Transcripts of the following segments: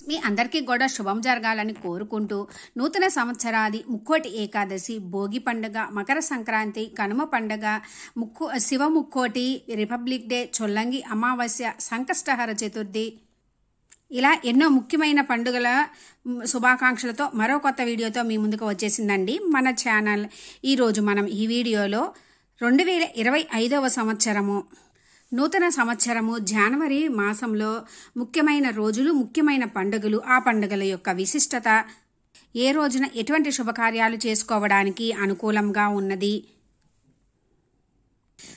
మీ అందరికీ కూడా శుభం జరగాలని కోరుకుంటూ నూతన సంవత్సరాది ముక్కోటి ఏకాదశి భోగి పండుగ మకర సంక్రాంతి కనుమ పండుగ ముక్కు శివ ముక్కోటి రిపబ్లిక్ డే చొల్లంగి అమావాస్య సంకష్టహర చతుర్థి ఇలా ఎన్నో ముఖ్యమైన పండుగల శుభాకాంక్షలతో మరో కొత్త వీడియోతో మీ ముందుకు వచ్చేసిందండి మన ఛానల్. ఈరోజు మనం ఈ వీడియోలో రెండు వేల ఇరవై ఐదవ సంవత్సరము. నూతన సంవత్సరము జనవరి మాసంలో ముఖ్యమైన రోజులు ముఖ్యమైన పండుగలు ఆ పండుగల యొక్క విశిష్టత ఏ రోజున ఎటువంటి శుభకార్యాలు చేసుకోవడానికి అనుకూలంగా ఉన్నది.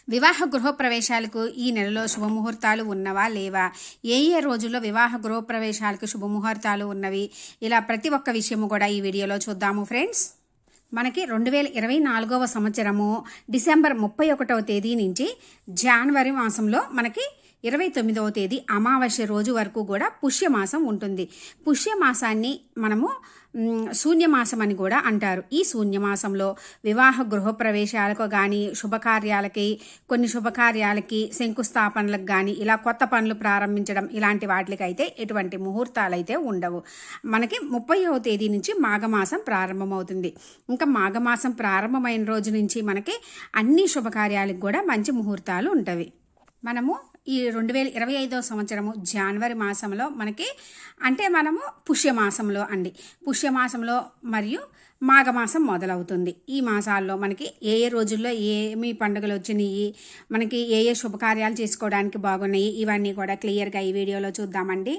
వివాహ గృహప్రవేశాలకు ఈ నెలలో శుభముహూర్తాలు ఉన్నవా లేవా? ఏ ఏ రోజుల్లో వివాహ గృహప్రవేశాలకు శుభముహూర్తాలు ఉన్నవి? ఇలా ప్రతి ఒక్క విషయము కూడా ఈ వీడియోలో చూద్దాము ఫ్రెండ్స్. మనకి రెండు వేల ఇరవై నాలుగవ సంవత్సరము డిసెంబర్ ముప్పై ఒకటవ తేదీ నుంచి జనవరి మాసంలో మనకి ఇరవై తొమ్మిదవ తేదీ అమావాస్య రోజు వరకు కూడా పుష్యమాసం ఉంటుంది. పుష్యమాసాన్ని మనము శూన్యమాసం అని కూడా అంటారు. ఈ శూన్యమాసంలో వివాహ గృహప్రవేశాలకు కానీ శుభకార్యాలకి కొన్ని శుభకార్యాలకి శంకుస్థాపనలకు కానీ ఇలా కొత్త పనులు ప్రారంభించడం ఇలాంటి వాటికైతే ఎటువంటి ముహూర్తాలు అయితే ఉండవు. మనకి ముప్పైవ తేదీ నుంచి మాఘమాసం ప్రారంభమవుతుంది. ఇంకా మాఘమాసం ప్రారంభమైన రోజు నుంచి మనకి అన్ని శుభకార్యాలకు కూడా మంచి ముహూర్తాలు ఉంటవి. మనము ఈ రెండు వేల ఇరవై ఐదవ సంవత్సరము జనవరి మాసంలో మనకి అంటే మనము పుష్యమాసంలో అండి. పుష్యమాసంలో మరియు మాఘమాసం మొదలవుతుంది. ఈ మాసాల్లో మనకి ఏ ఏ రోజుల్లో ఏమి పండుగలు వచ్చినాయి మనకి ఏ ఏ శుభకార్యాలు చేసుకోవడానికి బాగున్నాయి ఇవన్నీ కూడా క్లియర్గా ఈ వీడియోలో చూద్దామండి.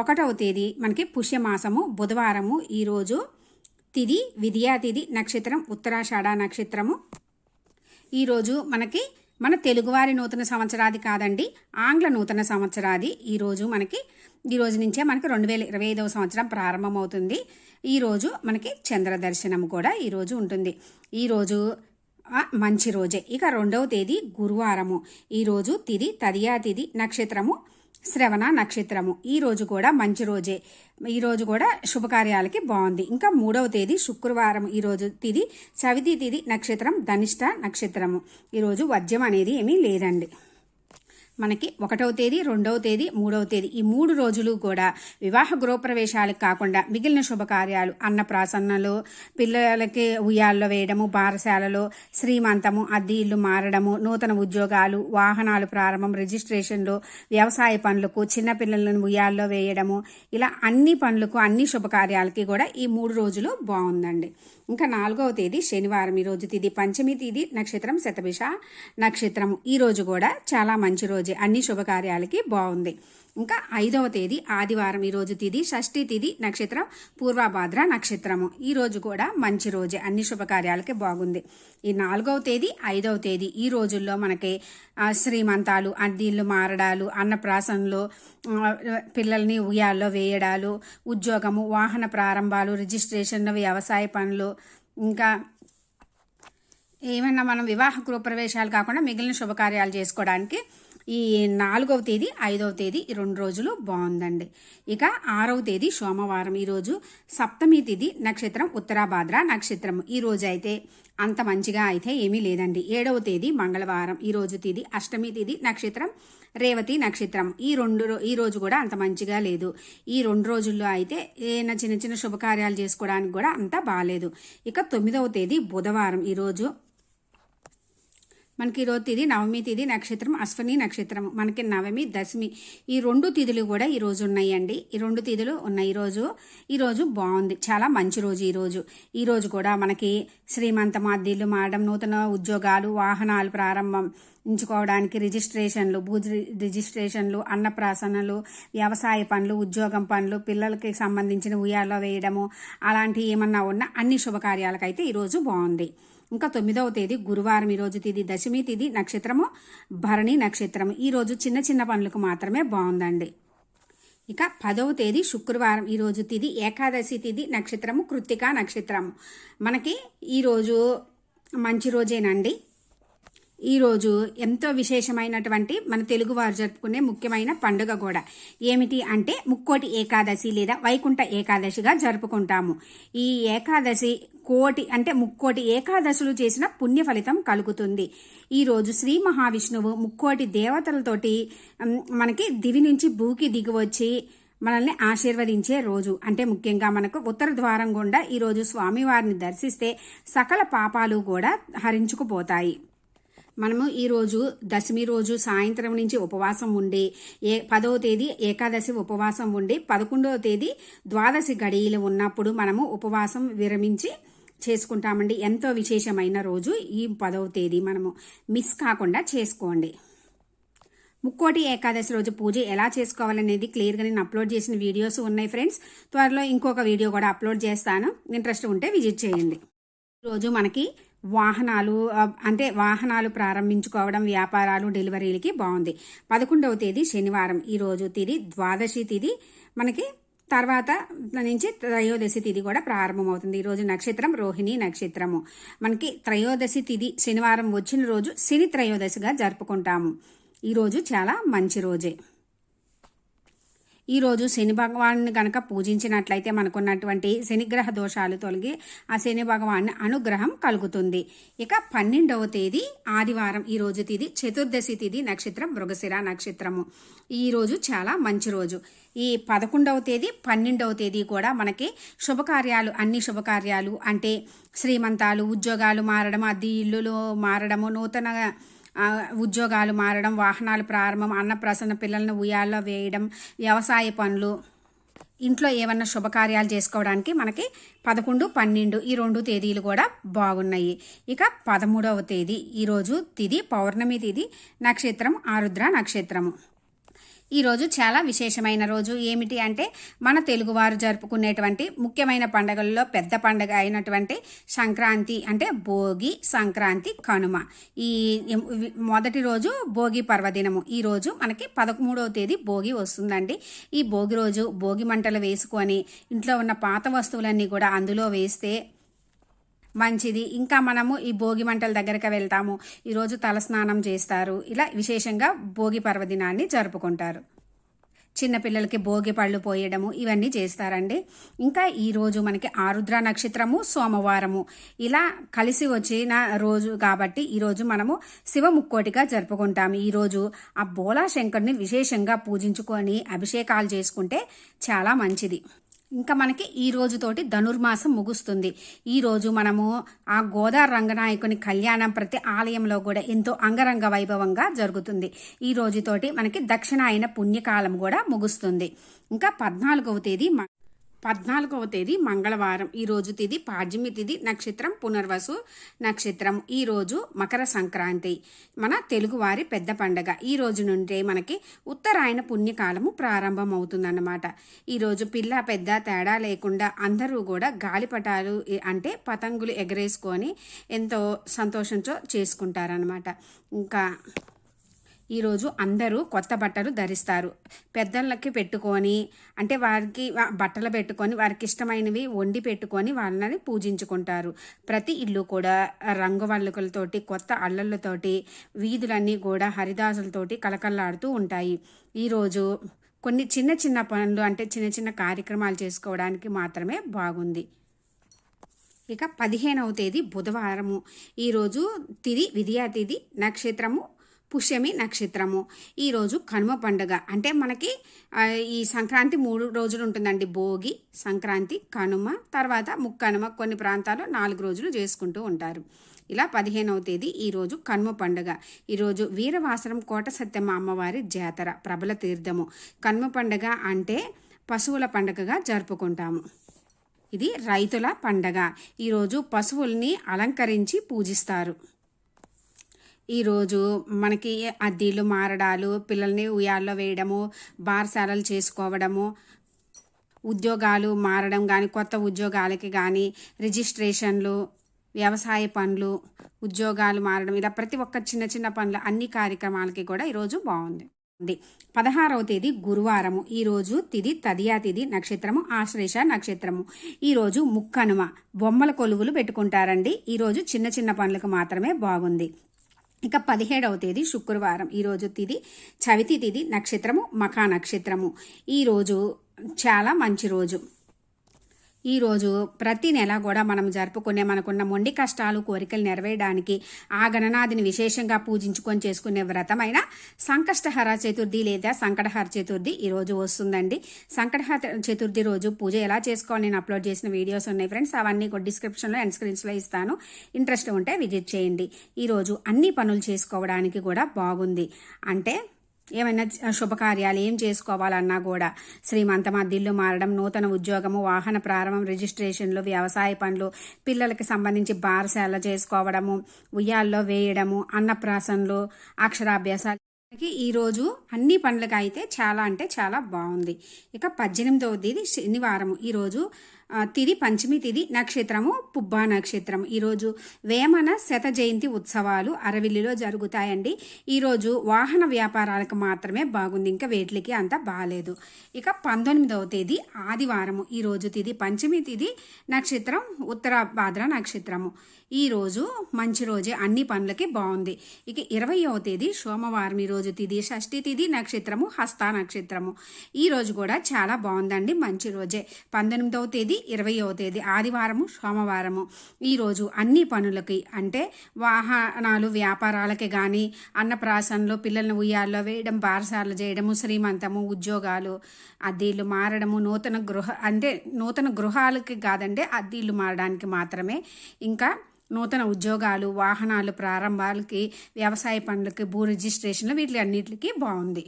ఒకటవ తేదీ మనకి పుష్యమాసము బుధవారము ఈరోజు తిది విద్యాతిథి నక్షత్రం ఉత్తరాషాఢ నక్షత్రము. ఈరోజు మనకి మన తెలుగువారి నూతన సంవత్సరాది కాదండి ఆంగ్ల నూతన సంవత్సరాది. ఈరోజు మనకి ఈ రోజు నుంచే మనకి రెండు వేల ఇరవై ఐదవ సంవత్సరం ప్రారంభమవుతుంది. ఈరోజు మనకి చంద్ర దర్శనం కూడా ఈరోజు ఉంటుంది. ఈరోజు మంచి రోజే. ఇక రెండవ తేదీ గురువారము. ఈరోజు తిది తదియా తిది నక్షత్రము శ్రవణ నక్షత్రము. ఈ రోజు కూడా మంచి రోజే. ఈ రోజు కూడా శుభకార్యాలకి బాగుంది. ఇంకా మూడవ తేదీ శుక్రవారం. ఈ రోజు తిది సవితి తిది నక్షత్రం ధనిష్ట నక్షత్రము. ఈరోజు వద్యం అనేది ఏమీ లేదండి. మనకి ఒకటవ తేదీ రెండవ తేదీ మూడవ తేదీ. ఈ మూడు రోజులు కూడా వివాహ గృహప్రవేశాలకు కాకుండా మిగిలిన శుభకార్యాలు అన్నప్రాసన్నలు పిల్లలకి ఉయ్యాల్లో వేయడము పారశాలలో శ్రీమంతము అద్దె ఇల్లు మారడము నూతన ఉద్యోగాలు వాహనాలు ప్రారంభం రిజిస్ట్రేషన్లు వ్యవసాయ పనులకు చిన్నపిల్లలను ఉయ్యాల్లో వేయడము ఇలా అన్ని పనులకు అన్ని శుభకార్యాలకి కూడా ఈ మూడు రోజులు బాగుందండి. ఇంకా నాలుగవ తేదీ శనివారం ఈ రోజు తిది. పంచమి తిది నక్షత్రం శతభిష. నక్షత్రం ఈ రోజు కూడా చాలా మంచి రోజే. అన్ని శుభకార్యాలకి బాగుంది. ఇంకా ఐదవ తేదీ ఆదివారం ఈ రోజు తిది షష్ఠి తిది నక్షత్రం పూర్వభాద్ర నక్షత్రము. ఈ రోజు కూడా మంచి రోజే. అన్ని శుభకార్యాలకి బాగుంది. ఈ నాలుగవ తేదీ ఐదవ తేదీ ఈ రోజుల్లో మనకి శ్రీమంతాలు అద్దీళ్ళు మారడాలు అన్నప్రాసనలు పిల్లల్ని ఉయ్యాల్లో వేయడాలు ఉద్యోగము వాహన ప్రారంభాలు రిజిస్ట్రేషన్లు వ్యవసాయ పనులు ఇంకా ఏమన్నా మనం వివాహ గృహప్రవేశాలు కాకుండా మిగిలిన శుభకార్యాలు చేసుకోవడానికి ఈ నాలుగవ తేదీ ఐదవ తేదీ ఈ రెండు రోజులు బాగుందండి. ఇక ఆరవ తేదీ సోమవారం. ఈరోజు సప్తమి తేదీ నక్షత్రం ఉత్తరాభాద్ర నక్షత్రం. ఈ అయితే అంత మంచిగా అయితే ఏమీ లేదండి. ఏడవ తేదీ మంగళవారం. ఈరోజు తేదీ అష్టమి తేదీ నక్షత్రం రేవతి నక్షత్రం. ఈ రెండు ఈ రోజు కూడా అంత మంచిగా లేదు. ఈ రెండు రోజుల్లో అయితే ఏమైనా చిన్న చిన్న శుభకార్యాలు చేసుకోవడానికి కూడా అంత బాగాలేదు ఇక తొమ్మిదవ తేదీ బుధవారం. ఈరోజు మనకి ఈరోజు తిది నవమి తిది నక్షత్రం అశ్వని నక్షత్రం మనకి నవమి దశమి. ఈ రెండు తిథులు కూడా ఈరోజు ఉన్నాయండి. ఈ రెండు తిథులు ఉన్నాయి ఈరోజు ఈరోజు బాగుంది. చాలా మంచి రోజు ఈరోజు ఈరోజు కూడా మనకి శ్రీమంతం అద్దీలు మారడం నూతన ఉద్యోగాలు వాహనాలు ప్రారంభం ఎంచుకోవడానికి రిజిస్ట్రేషన్లు భూ రిజిస్ట్రేషన్లు అన్నప్రాసనలు వ్యవసాయ పనులు ఉద్యోగం పనులు పిల్లలకి సంబంధించిన ఉయ్యాల్లో వేయడము అలాంటివి ఏమన్నా ఉన్నా అన్ని శుభకార్యాలకైతే ఈరోజు బాగుంది. ఇంకా తొమ్మిదవ తేదీ గురువారం ఈరోజు తిది దశమి తిది నక్షత్రము భరణి నక్షత్రము. ఈరోజు చిన్న చిన్న పనులకు మాత్రమే బాగుందండి. ఇక పదవ తేదీ శుక్రవారం. ఈరోజు తిది ఏకాదశి తిది నక్షత్రము కృత్తిక నక్షత్రము. మనకి ఈరోజు మంచి రోజేనండి. ఈరోజు ఎంతో విశేషమైనటువంటి మన తెలుగువారు జరుపుకునే ముఖ్యమైన పండుగ కూడా. ఏమిటి అంటే ముక్కోటి ఏకాదశి లేదా వైకుంఠ ఏకాదశిగా జరుపుకుంటాము. ఈ ఏకాదశి కోటి అంటే ముక్కోటి ఏకాదశులు చేసిన పుణ్య ఫలితం కలుగుతుంది. ఈరోజు శ్రీ మహావిష్ణువు ముక్కోటి దేవతలతోటి మనకి దివి నుంచి భూకి దిగి వచ్చి మనల్ని ఆశీర్వదించే రోజు. అంటే ముఖ్యంగా మనకు ఉత్తర ద్వారం గుండా ఈరోజు స్వామివారిని దర్శిస్తే సకల పాపాలు కూడా హరించుకుపోతాయి. మనము ఈరోజు దశమి రోజు సాయంత్రం నుంచి ఉపవాసం ఉండి ఏ పదవ తేదీ ఏకాదశి ఉపవాసం ఉండి పదకొండవ తేదీ ద్వాదశి గడియలు ఉన్నప్పుడు మనము ఉపవాసం విరమించి చేసుకుంటామండి. ఎంతో విశేషమైన రోజు ఈ పదవ తేదీ మనము మిస్ కాకుండా చేసుకోండి. ముక్కోటి ఏకాదశి రోజు పూజ ఎలా చేసుకోవాలనేది క్లియర్గా నేను అప్లోడ్ చేసిన వీడియోస్ ఉన్నాయి ఫ్రెండ్స్. త్వరలో ఇంకొక వీడియో కూడా అప్లోడ్ చేస్తాను. ఇంట్రెస్ట్ ఉంటే విజిట్ చేయండి. ఈరోజు మనకి వాహనాలు అంటే వాహనాలు ప్రారంభించుకోవడం వ్యాపారాలు డెలివరీలకి బాగుంది. పదకొండవ తేదీ శనివారం. ఈరోజు తిది ద్వాదశి తిది మనకి తర్వాత నుంచి త్రయోదశి తిథి కూడా ప్రారంభమవుతుంది. ఈరోజు నక్షత్రం రోహిణి నక్షత్రము. మనకి త్రయోదశి తిథి శనివారం వచ్చిన రోజు శని త్రయోదశిగా జరుపుకుంటాము. ఈరోజు చాలా మంచి రోజే. ఈరోజు శని భగవాన్ని కనుక పూజించినట్లయితే మనకున్నటువంటి శనిగ్రహ దోషాలు తొలగి ఆ శని భగవాన్ అనుగ్రహం కలుగుతుంది. ఇక పన్నెండవ తేదీ ఆదివారం ఈ రోజు తిది చతుర్దశి తిది నక్షత్రం మృగశిర నక్షత్రము. ఈ రోజు చాలా మంచి రోజు. ఈ పదకొండవ తేదీ పన్నెండవ తేదీ కూడా మనకి శుభకార్యాలు అన్ని శుభకార్యాలు అంటే శ్రీమంతాలు ఉద్యోగాలు మారడం అద్దె ఇల్లులు మారడము నూతన ఉద్యోగాలు మారడం వాహనాలు ప్రారంభం అన్నప్రసన్న పిల్లలను ఉయ్యాల్లో వేయడం వ్యవసాయ పనులు ఇంట్లో ఏమన్నా శుభకార్యాలు చేసుకోవడానికి మనకి పదకొండు పన్నెండు ఈ రెండు తేదీలు కూడా బాగున్నాయి. ఇక పదమూడవ తేదీ ఈరోజు తిది పౌర్ణమి తిది నక్షత్రం ఆరుద్ర నక్షత్రము. ఈరోజు చాలా విశేషమైన రోజు ఏమిటి అంటే మన తెలుగువారు జరుపుకునేటువంటి ముఖ్యమైన పండగల్లో పెద్ద పండగ అయినటువంటి సంక్రాంతి అంటే భోగి సంక్రాంతి కనుమ. ఈ మొదటి రోజు భోగి పర్వదినము. ఈ రోజు మనకి పదమూడవ తేదీ భోగి వస్తుందండి. ఈ భోగి రోజు భోగి మంటలు వేసుకొని ఇంట్లో ఉన్న పాత వస్తువులన్నీ కూడా అందులో వేస్తే మంచిది. ఇంకా మనము ఈ భోగి మంటల దగ్గరకు వెళ్తాము. ఈరోజు తలస్నానం చేస్తారు. ఇలా విశేషంగా భోగి పర్వదినాన్ని జరుపుకుంటారు. చిన్నపిల్లలకి భోగి పళ్ళు పోయడము ఇవన్నీ చేస్తారండి. ఇంకా ఈరోజు మనకి ఆరుద్ర నక్షత్రము సోమవారము. ఇలా కలిసి వచ్చిన రోజు కాబట్టి ఈరోజు మనము శివ ముక్కోటిగా జరుపుకుంటాము. ఈరోజు ఆ బోలా శంకర్ని విశేషంగా పూజించుకొని అభిషేకాలు చేసుకుంటే చాలా మంచిది. ఇంకా మనకి ఈ రోజుతోటి ధనుర్మాసం ముగుస్తుంది. ఈ రోజు మనము ఆ గోదావరి రంగనాయకుని కళ్యాణం ప్రతి ఆలయంలో కూడా ఎంతో అంగరంగ వైభవంగా జరుగుతుంది. ఈ రోజుతోటి మనకి దక్షిణాయన పుణ్యకాలం కూడా ముగుస్తుంది. ఇంకా పద్నాలుగవ తేదీ పద్నాలుగవ తేదీ మంగళవారం. ఈ రోజు తిది పాడ్యమి తిది నక్షత్రం పునర్వసు నక్షత్రం. ఈరోజు మకర సంక్రాంతి. మన తెలుగువారి పెద్ద పండగ. ఈ రోజు నుండే మనకి ఉత్తరాయణ పుణ్యకాలము ప్రారంభమవుతుందన్నమాట. ఈరోజు పిల్ల పెద్ద తేడా లేకుండా అందరూ కూడా గాలిపటాలు అంటే పతంగులు ఎగరేసుకొని ఎంతో సంతోషంతో చేసుకుంటారనమాట ఇంకా ఈరోజు అందరూ కొత్త బట్టలు ధరిస్తారు. పెద్దలకి పెట్టుకొని అంటే వారికి బట్టలు పెట్టుకొని వారికి ఇష్టమైనవి వండి పెట్టుకొని వాళ్ళని పూజించుకుంటారు. ప్రతి ఇల్లు కూడా రంగువల్లుకలతోటి కొత్త అల్లలతోటి వీధులన్నీ కూడా హరిదాసులతోటి కలకల్లాడుతూ ఉంటాయి. ఈరోజు కొన్ని చిన్న చిన్న పనులు అంటే చిన్న చిన్న కార్యక్రమాలు చేసుకోవడానికి మాత్రమే బాగుంది. ఇక పదిహేనవ తేదీ బుధవారము. ఈరోజు తిది విధియా తిది నక్షత్రము పుష్యమి నక్షత్రము. ఈరోజు కనుమ పండుగ. అంటే మనకి ఈ సంక్రాంతి మూడు రోజులు ఉంటుందండి. భోగి సంక్రాంతి కనుమ తర్వాత ముక్కనుమ కొన్ని ప్రాంతాల్లో నాలుగు రోజులు చేసుకుంటూ ఉంటారు. ఇలా పదిహేనవ తేదీ ఈరోజు కనుమ పండుగ. ఈరోజు వీరవాసరం కోట సత్యమ్మ అమ్మవారి జాతర ప్రబల తీర్థము. కనుమ పండుగ అంటే పశువుల పండుగగా జరుపుకుంటాము. ఇది రైతుల పండగ. ఈరోజు పశువుల్ని అలంకరించి పూజిస్తారు. ఈరోజు మనకి అద్దీలు మారడాలు పిల్లల్ని ఉయ్యాల్లో వేయడము బార్సాలలు చేసుకోవడము ఉద్యోగాలు మారడం కానీ కొత్త ఉద్యోగాలకి కానీ రిజిస్ట్రేషన్లు వ్యవసాయ పనులు ఉద్యోగాలు మారడం ఇలా ప్రతి ఒక్క చిన్న చిన్న పనులు అన్ని కార్యక్రమాలకి కూడా ఈరోజు బాగుంది. ఉంది పదహారవ తేదీ గురువారము. ఈరోజు తిది తదియా తిది నక్షత్రము ఆశ్లేష నక్షత్రము. ఈరోజు ముక్కనుమ బొమ్మల కొలువులు పెట్టుకుంటారండి. ఈరోజు చిన్న చిన్న పనులకు మాత్రమే బాగుంది. ఇక పదిహేడవ తేదీ శుక్రవారం. ఈరోజు తిది చవితి తిది నక్షత్రము మఖా నక్షత్రము. ఈరోజు చాలా మంచి రోజు. ఈరోజు ప్రతి నెల కూడా మనం జరుపుకునే మనకున్న మొండి కష్టాలు కోరికలు నెరవేయడానికి ఆ గణనాథిని విశేషంగా పూజించుకొని చేసుకునే వ్రతమైన సంకష్టహర చతుర్థి లేదా సంకటహర చతుర్థి ఈరోజు వస్తుందండి. సంకటహర చతుర్థి రోజు పూజ ఎలా చేసుకోవాలి? నేను అప్లోడ్ చేసిన వీడియోస్ ఉన్నాయి ఫ్రెండ్స్ అవన్నీ కూడా డిస్క్రిప్షన్లో అండ్ స్క్రీన్స్లో ఇస్తాను. ఇంట్రెస్ట్ ఉంటే విజిట్ చేయండి. ఈరోజు అన్ని పనులు చేసుకోవడానికి కూడా బాగుంది. అంటే ఏమైనా శుభకార్యాలు ఏం చేసుకోవాలన్నా కూడా శ్రీమంతం అద్దిల్లు మారడం నూతన ఉద్యోగము వాహన ప్రారంభం రిజిస్ట్రేషన్లు వ్యవసాయ పనులు పిల్లలకి సంబంధించి బారశాల చేసుకోవడము ఉయ్యాల్లో వేయడము అన్నప్రాసనలు అక్షరాభ్యాసాలు ఈరోజు అన్ని పనులకి అయితే చాలా అంటే చాలా బాగుంది. ఇక పద్దెనిమిదవ తేదీ శనివారం ఈరోజు తిది పంచమి తిది నక్షత్రము పుబ్బా నక్షత్రం. ఈరోజు వేమన శత జయంతి ఉత్సవాలు అరవిల్లిలో జరుగుతాయండి. ఈరోజు వాహన వ్యాపారాలకు మాత్రమే బాగుంది. ఇంకా వేట్లకి అంత బాగాలేదు ఇక పంతొమ్మిదవ తేదీ ఆదివారము. ఈరోజు తిది పంచమి తిది నక్షత్రం ఉత్తర భాద్ర నక్షత్రము. ఈరోజు మంచి రోజే. అన్ని పనులకి బాగుంది. ఇక ఇరవయవ తేదీ సోమవారం. ఈరోజు తిది షష్ఠి తిది నక్షత్రము హస్త నక్షత్రము. ఈరోజు కూడా చాలా బాగుందండి. మంచి రోజే. పంతొమ్మిదవ తేదీ ఇరవయవ తేదీ ఆదివారము సోమవారము. ఈరోజు అన్ని పనులకి అంటే వాహనాలు వ్యాపారాలకి కానీ అన్నప్రాసనలు పిల్లల్ని ఉయ్యాల్లో వేయడం బారసాలు చేయడము శ్రీమంతము ఉద్యోగాలు అద్దీలు మారడము నూతన గృహ అంటే నూతన గృహాలకి కాదండి అద్దీలు మారడానికి మాత్రమే. ఇంకా నూతన ఉద్యోగాలు వాహనాలు ప్రారంభాలకి వ్యవసాయ పనులకి భూ రిజిస్ట్రేషన్లు వీటి అన్నిటికీ బాగుంది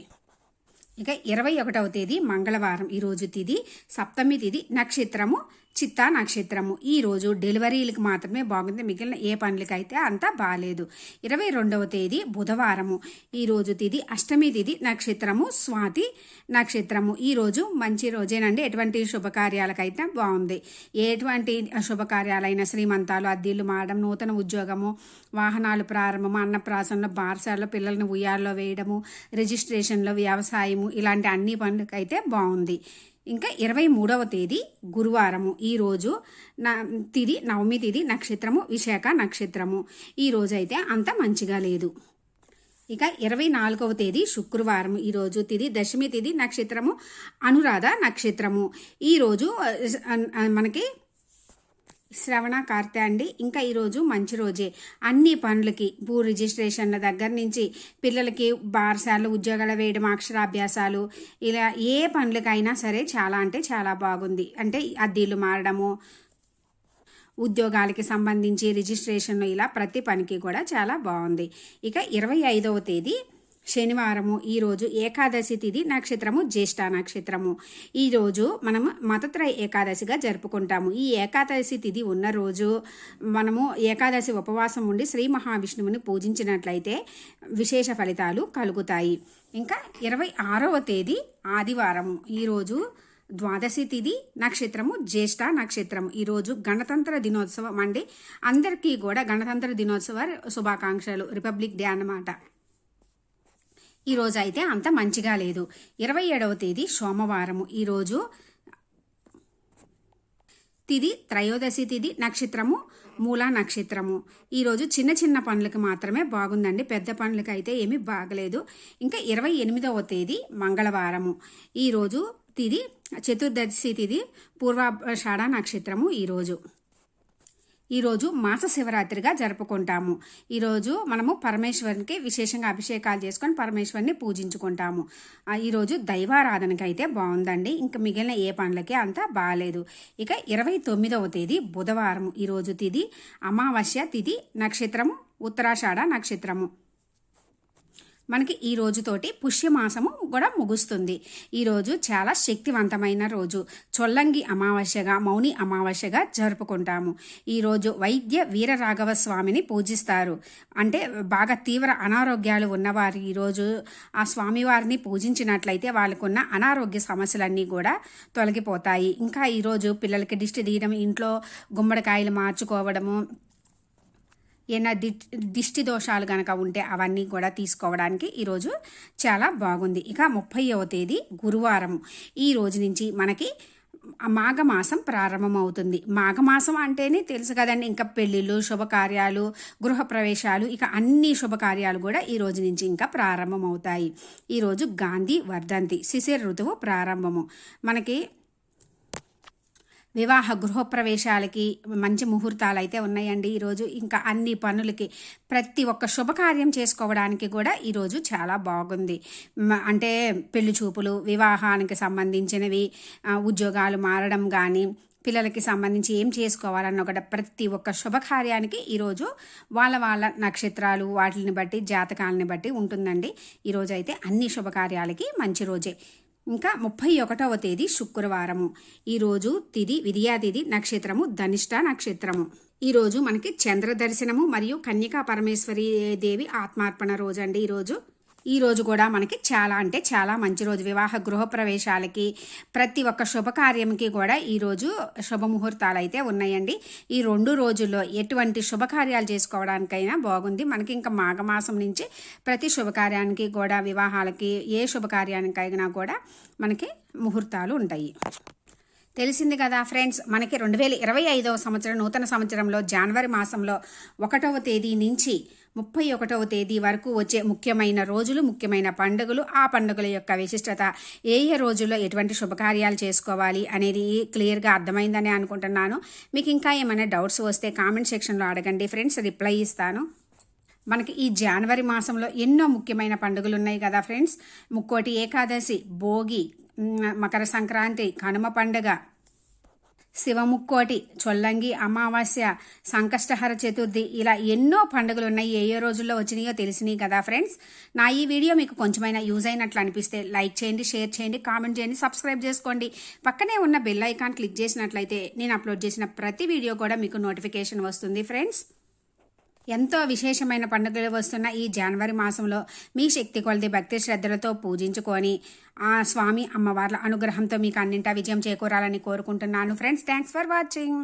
ఇక ఇరవై ఒకటవ తేదీ మంగళవారం. ఈరోజు తిది సప్తమి తిది నక్షత్రము చిత్తా నక్షత్రము. ఈరోజు డెలివరీలకు మాత్రమే బాగుంది. మిగిలిన ఏ పనులకైతే అంతా బాగాలేదు ఇరవై రెండవ తేదీ బుధవారము. ఈరోజు తిది అష్టమి తిది నక్షత్రము. స్వాతి నక్షత్రము. ఈరోజు మంచి రోజేనండి. ఎటువంటి శుభకార్యాలకైతే బాగుంది. ఎటువంటి శుభకార్యాలైన శ్రీమంతాలు అద్దీలు మారడం నూతన ఉద్యోగము వాహనాలు ప్రారంభము అన్నప్రాసనలో బారసాల్లో పిల్లల్ని ఉయ్యాల్లో వేయడము రిజిస్ట్రేషన్లో వ్యవసాయము ఇలాంటి అన్ని పనులకైతే బాగుంది. ఇంకా ఇరవై మూడవ తేదీ గురువారము. ఈరోజు నా తిది నవమి తిది నక్షత్రము విశాఖ నక్షత్రము. ఈ అయితే అంత మంచిగా లేదు. ఇక ఇరవై నాలుగవ తేదీ శుక్రవారం ఈరోజు తిది దశమి తిది నక్షత్రము అనురాధ నక్షత్రము. ఈరోజు మనకి శ్రవణ కార్తె అండి. ఇంకా ఈరోజు మంచి రోజే. అన్ని పనులకి భూ రిజిస్ట్రేషన్ల దగ్గర నుంచి పిల్లలకి బారసాలు ఉద్యోగాలు వేయడం అక్షరాభ్యాసాలు ఇలా ఏ పనులకైనా సరే చాలా అంటే చాలా బాగుంది. అంటే అద్దీలు మారడము ఉద్యోగాలకి సంబంధించి రిజిస్ట్రేషన్ ఇలా ప్రతి పనికి కూడా చాలా బాగుంది. ఇక ఇరవై ఐదవ తేదీ శనివారము ఈరోజు ఏకాదశి తిథి నక్షత్రము జ్యేష్ఠ నక్షత్రము. ఈరోజు మనము మతత్రయ ఏకాదశిగా జరుపుకుంటాము. ఈ ఏకాదశి తిథి ఉన్న రోజు మనము ఏకాదశి ఉపవాసం ఉండి శ్రీ మహావిష్ణువుని పూజించినట్లయితే విశేష ఫలితాలు కలుగుతాయి. ఇంకా ఇరవై ఆరవ తేదీ ఆదివారము. ఈరోజు ద్వాదశి తిథి నక్షత్రము జ్యేష్ఠ నక్షత్రము. ఈరోజు గణతంత్ర దినోత్సవం అండి. అందరికీ కూడా గణతంత్ర దినోత్సవ శుభాకాంక్షలు. రిపబ్లిక్ డే అన్నమాట. ఈరోజు అయితే అంత మంచిగా లేదు. ఇరవై ఏడవ తేదీ సోమవారము. ఈరోజు తిది త్రయోదశి తిది నక్షత్రము మూలా నక్షత్రము. ఈరోజు చిన్న చిన్న పనులకి మాత్రమే బాగుందండి. పెద్ద పనులకి అయితే ఏమీ బాగలేదు. ఇంకా ఇరవై ఎనిమిదవ తేదీ మంగళవారము. ఈరోజు తిది చతుర్దశి తిది పూర్వాషాఢ నక్షత్రము ఈరోజు ఈరోజు మాస శివరాత్రిగా జరుపుకుంటాము. ఈరోజు మనము పరమేశ్వరునికి విశేషంగా అభిషేకాలు చేసుకొని పరమేశ్వరిని పూజించుకుంటాము. ఈరోజు దైవారాధనకి అయితే బాగుందండి. ఇంకా మిగిలిన ఏ పనులకి అంతా బాగాలేదు ఇక ఇరవై తొమ్మిదవ తేదీ బుధవారం ఈరోజు తిది అమావాస్య తిథి నక్షత్రము ఉత్తరాషాఢ నక్షత్రము. మనకి ఈ రోజుతోటి పుష్యమాసము కూడా ముగుస్తుంది. ఈరోజు చాలా శక్తివంతమైన రోజు. చొల్లంగి అమావాస్యగా మౌని అమావాస్యగా జరుపుకుంటాము. ఈరోజు వైద్య వీరరాఘవ స్వామిని పూజిస్తారు. అంటే బాగా తీవ్ర అనారోగ్యాలు ఉన్నవారు ఈరోజు ఆ స్వామివారిని పూజించినట్లయితే వాళ్ళకున్న అనారోగ్య సమస్యలన్నీ కూడా తొలగిపోతాయి. ఇంకా ఈరోజు పిల్లలకి దిష్టి తీయడం ఇంట్లో గుమ్మడికాయలు మార్చుకోవడము ఏమైనా దిష్టి దోషాలు కనుక ఉంటే అవన్నీ కూడా తీసుకోవడానికి ఈరోజు చాలా బాగుంది. ఇక ముప్పైవ తేదీ గురువారం ఈ రోజు నుంచి మనకి మాఘమాసం ప్రారంభమవుతుంది. మాఘమాసం అంటేనే తెలుసు కదండి ఇంకా పెళ్ళిళ్ళు శుభకార్యాలు గృహప్రవేశాలు ఇక అన్ని శుభకార్యాలు కూడా ఈ రోజు నుంచి ఇంకా ప్రారంభమవుతాయి. ఈరోజు గాంధీ వర్ధంతి శిశిర ఋతువు ప్రారంభము. మనకి వివాహ గృహప్రవేశాలకి మంచి ముహూర్తాలు అయితే ఉన్నాయండి ఈరోజు ఇంకా అన్ని పనులకి ప్రతి ఒక్క శుభకార్యం చేసుకోవడానికి కూడా ఈరోజు చాలా బాగుంది. అంటే పెళ్ళి చూపులు వివాహానికి సంబంధించినవి ఉద్యోగాలు మారడం కానీ పిల్లలకి సంబంధించి ఏం చేసుకోవాలన్న ఒకటి ప్రతి ఒక్క శుభకార్యానికి ఈరోజు వాళ్ళ వాళ్ళ నక్షత్రాలు వాటిని బట్టి జాతకాలని బట్టి ఉంటుందండి. ఈరోజు అయితే అన్ని శుభకార్యాలకి మంచి రోజే. ఇంకా ముప్పై ఒకటవ తేదీ శుక్రవారము. ఈరోజు తిది విద్యాతిథి నక్షత్రము ధనిష్ట నక్షత్రము. ఈరోజు మనకి చంద్ర దర్శనము మరియు కన్యకా పరమేశ్వరి దేవి ఆత్మార్పణ రోజు అండి ఈరోజు ఈ రోజు కూడా మనకి చాలా అంటే చాలా మంచి రోజు. వివాహ గృహప్రవేశాలకి ప్రతి ఒక్క శుభకార్యంకి కూడా ఈరోజు శుభముహూర్తాలు అయితే ఉన్నాయండి. ఈ రెండు రోజుల్లో ఎటువంటి శుభకార్యాలు చేసుకోవడానికైనా బాగుంది. మనకి ఇంకా మాఘమాసం నుంచి ప్రతి శుభకార్యానికి కూడా వివాహాలకి ఏ శుభకార్యానికైనా కూడా మనకి ముహూర్తాలు ఉంటాయి. తెలిసింది కదా ఫ్రెండ్స్ మనకి రెండు వేల ఇరవై ఐదవ సంవత్సరం నూతన సంవత్సరంలో జనవరి మాసంలో ఒకటవ తేదీ నుంచి ముప్పై ఒకటవ తేదీ వరకు వచ్చే ముఖ్యమైన రోజులు ముఖ్యమైన పండుగలు ఆ పండుగల యొక్క విశిష్టత ఏ ఏ రోజుల్లో ఎటువంటి శుభకార్యాలు చేసుకోవాలి అనేది క్లియర్గా అర్థమైందని అనుకుంటున్నాను. మీకు ఇంకా ఏమైనా డౌట్స్ వస్తే కామెంట్ సెక్షన్లో అడగండి ఫ్రెండ్స్ రిప్లై ఇస్తాను. మనకి ఈ జనవరి మాసంలో ఎన్నో ముఖ్యమైన పండుగలు ఉన్నాయి కదా ఫ్రెండ్స్. ముక్కోటి ఏకాదశి భోగి మకర సంక్రాంతి కనుమ పండుగ శివముక్కోటి చొల్లంగి అమావాస్య సంకష్టహర చతుర్థి ఇలా ఎన్నో పండుగలు ఉన్నాయి ఏ ఏ రోజుల్లో వచ్చినాయో తెలిసినాయి కదా ఫ్రెండ్స్. నా ఈ వీడియో మీకు కొంచెమైనా యూజ్ అయినట్లు అనిపిస్తే లైక్ చేయండి షేర్ చేయండి కామెంట్ చేయండి సబ్స్క్రైబ్ చేసుకోండి. పక్కనే ఉన్న బెల్ ఐకాన్ క్లిక్ చేసినట్లయితే నేను అప్లోడ్ చేసిన ప్రతి వీడియో కూడా మీకు నోటిఫికేషన్ వస్తుంది ఫ్రెండ్స్. ఎంతో విశేషమైన పండుగలు వస్తున్న ఈ జనవరి మాసంలో మీ శక్తి కొలది భక్తి శ్రద్ధలతో పూజించుకొని ఆ స్వామి అమ్మవార్ల అనుగ్రహంతో మీకు అన్నింటా విజయం చేకూరాలని కోరుకుంటున్నాను. Friends thanks for watching